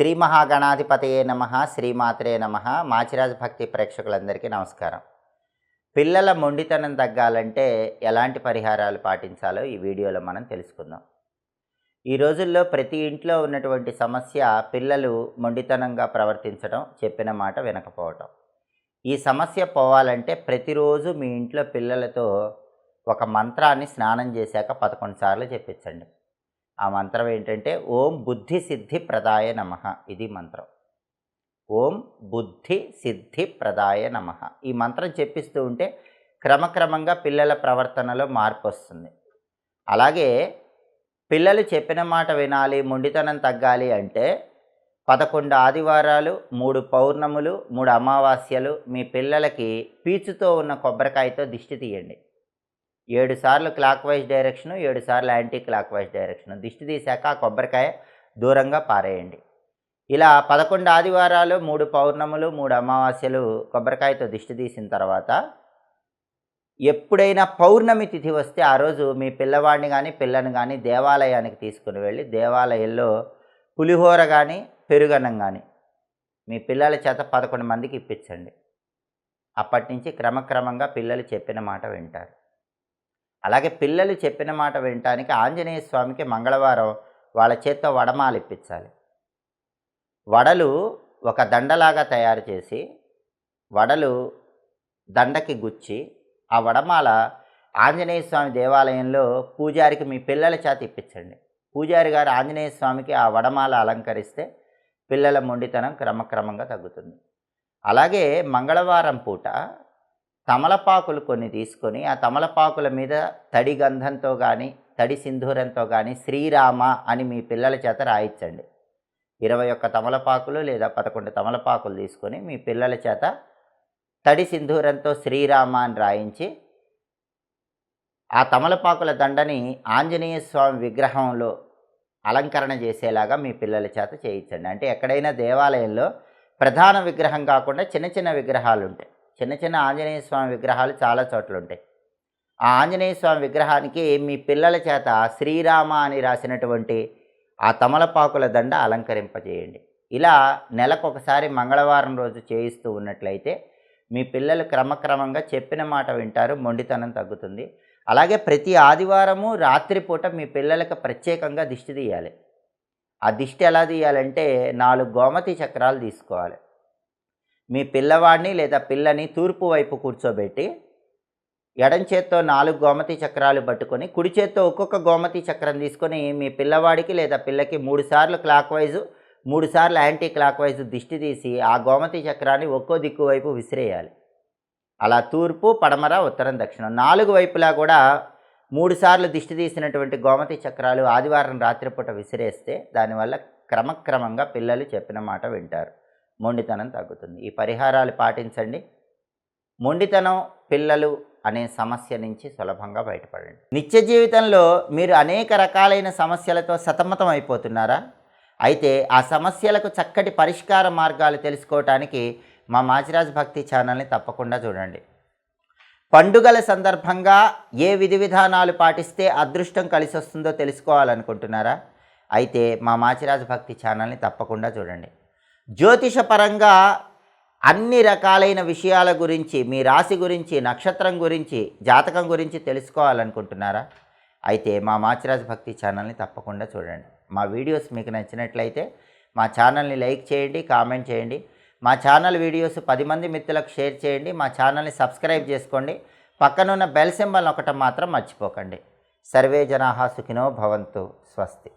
శ్రీ మహాగణాధిపతయే నమ శ్రీమాత్రే నమ. మాచిరాజ్ భక్తి ప్రేక్షకులందరికీ నమస్కారం. పిల్లల మొండితనం తగ్గాలంటే ఎలాంటి పరిహారాలు పాటించాలో ఈ వీడియోలో మనం తెలుసుకుందాం. ఈ రోజుల్లో ప్రతి ఇంట్లో ఉన్నటువంటి సమస్య పిల్లలు మొండితనంగా ప్రవర్తించడం చెప్పిన మాట వినకపోవటం. ఈ సమస్య పోవాలంటే ప్రతిరోజు మీ ఇంట్లో పిల్లలతో ఒక మంత్రాన్ని స్నానం చేశాక పదకొండు సార్లు చెప్పించండి. ఆ మంత్రం ఏంటంటే ఓం బుద్ధి సిద్ధి ప్రదాయ నమ. ఇది మంత్రం. ఓం బుద్ధి సిద్ధి ప్రదాయ నమ. ఈ మంత్రం చెప్పిస్తూ ఉంటే క్రమక్రమంగా పిల్లల ప్రవర్తనలో మార్పు వస్తుంది. అలాగే పిల్లలు చెప్పిన మాట వినాలి మొండితనం తగ్గాలి అంటే పదకొండు ఆదివారాలు మూడు పౌర్ణములు మూడు అమావాస్యలు మీ పిల్లలకి పీచుతో ఉన్న కొబ్బరికాయతో దిష్టి తీయండి. ఏడు సార్లు క్లాక్ వైజ్ డైరెక్షను ఏడు సార్లు యాంటీ క్లాక్ వైజ్ డైరెక్షను. దిష్టి తీశాక ఆ కొబ్బరికాయ దూరంగా పారేయండి. ఇలా పదకొండు ఆదివారాలు మూడు పౌర్ణములు మూడు అమావాస్యలు కొబ్బరికాయతో దిష్టి తీసిన తర్వాత ఎప్పుడైనా పౌర్ణమి తిథి వస్తే ఆ రోజు మీ పిల్లవాడిని కానీ పిల్లని కానీ దేవాలయానికి తీసుకుని వెళ్ళి దేవాలయంలో పులిహోర కానీ పెరుగన్నం కానీ మీ పిల్లల చేత పదకొండు మందికి ఇప్పించండి. అప్పటి నుంచి క్రమక్రమంగా పిల్లలు చెప్పిన మాట వింటారు. అలాగే పిల్లలు చెప్పిన మాట వినటానికి ఆంజనేయ స్వామికి మంగళవారం వాళ్ళ చేత్తో వడమాలు ఇప్పించాలి. వడలు ఒక దండలాగా తయారు చేసి వడలు దండకి గుచ్చి ఆ వడమాల ఆంజనేయ స్వామి దేవాలయంలో పూజారికి మీ పిల్లల చేత ఇప్పించండి. పూజారి గారు ఆంజనేయ స్వామికి ఆ వడమాల అలంకరిస్తే పిల్లల మొండితనం క్రమక్రమంగా తగ్గుతుంది. అలాగే మంగళవారం పూట తమలపాకులు కొన్ని తీసుకొని ఆ తమలపాకుల మీద తడి గంధంతో కానీ తడి సింధూరంతో కానీ శ్రీరామ అని మీ పిల్లల చేత రాయించండి ఇరవై ఒక్క తమలపాకులు లేదా పదకొండు తమలపాకులు తీసుకొని మీ పిల్లల చేత తడి సింధూరంతో శ్రీరామ అని రాయించి ఆ తమలపాకుల దండని ఆంజనేయ స్వామి విగ్రహంలో అలంకరణ చేసేలాగా మీ పిల్లల చేత చేయించండి. అంటే ఎక్కడైనా దేవాలయంలో ప్రధాన విగ్రహం కాకుండా చిన్న చిన్న విగ్రహాలు ఉంటాయి చిన్న చిన్న ఆంజనేయ స్వామి విగ్రహాలు చాలా చోట్ల ఉంటాయి ఆ ఆంజనేయ స్వామి విగ్రహానికి మీ పిల్లల చేత శ్రీరామ అని రాసినటువంటి ఆ తమలపాకుల దండ అలంకరింపజేయండి. ఇలా నెలకొకసారి మంగళవారం రోజు చేయిస్తూ ఉన్నట్లయితే మీ పిల్లలు క్రమక్రమంగా చెప్పిన మాట వింటారు మొండితనం తగ్గుతుంది. అలాగే ప్రతి ఆదివారము రాత్రిపూట మీ పిల్లలకు ప్రత్యేకంగా దిష్టి తీయాలి. ఆ దిష్టి ఎలా తీయాలంటే నాలుగు గోమతి చక్రాలు తీసుకోవాలి. మీ పిల్లవాడిని లేదా పిల్లని తూర్పు వైపు కూర్చోబెట్టి ఎడం చేత్తో నాలుగు గోమతి చక్రాలు పట్టుకొని కుడి చేత్తో ఒక్కొక్క గోమతి చక్రం తీసుకొని మీ పిల్లవాడికి లేదా పిల్లకి మూడు సార్లు క్లాక్ వైజు మూడు సార్లు యాంటీ క్లాక్ వైజు దిష్టి తీసి ఆ గోమతి చక్రాన్ని ఒక్కో దిక్కు వైపు విసిరేయాలి. అలా తూర్పు పడమర ఉత్తరం దక్షిణం నాలుగు వైపులా కూడా మూడు సార్లు దిష్టి తీసినటువంటి గోమతి చక్రాలు ఆదివారం రాత్రిపూట విసిరేస్తే దానివల్ల క్రమక్రమంగా పిల్లలు చెప్పిన మాట వింటారు. మొండితనం తగ్గుతుంది. ఈ పరిహారాలు పాటించండి. మొండితనం పిల్లలు అనే సమస్య నుంచి సులభంగా బయటపడండి. నిత్య జీవితంలో మీరు అనేక రకాలైన సమస్యలతో సతమతం అయిపోతున్నారా? అయితే ఆ సమస్యలకు చక్కటి పరిష్కార మార్గాలు తెలుసుకోవటానికి మా మాచిరాజ్ భక్తి ఛానల్ని తప్పకుండా చూడండి. పండుగల సందర్భంగా ఏ విధి విధానాలు పాటిస్తే అదృష్టం కలిసి వస్తుందో తెలుసుకోవాలనుకుంటున్నారా? అయితే మా మాచిరాజ్ భక్తి ఛానల్ని తప్పకుండా చూడండి. జ్యోతిషపరంగా అన్ని రకాలైన విషయాల గురించి మీ రాశి గురించి నక్షత్రం గురించి జాతకం గురించి తెలుసుకోవాలనుకుంటున్నారా? అయితే మా మాచిరాజ్ భక్తి ఛానల్ని తప్పకుండా చూడండి. మా వీడియోస్ మీకు నచ్చినట్లయితే మా ఛానల్ని లైక్ చేయండి కామెంట్ చేయండి. మా ఛానల్ వీడియోస్ పది మంది మిత్రులకు షేర్ చేయండి. మా ఛానల్ని సబ్స్క్రైబ్ చేసుకోండి. పక్కనున్న బెల్ సింబల్ ఒకటి మాత్రం మర్చిపోకండి. సర్వే జనాహా సుఖినో భవంతు. స్వస్తి.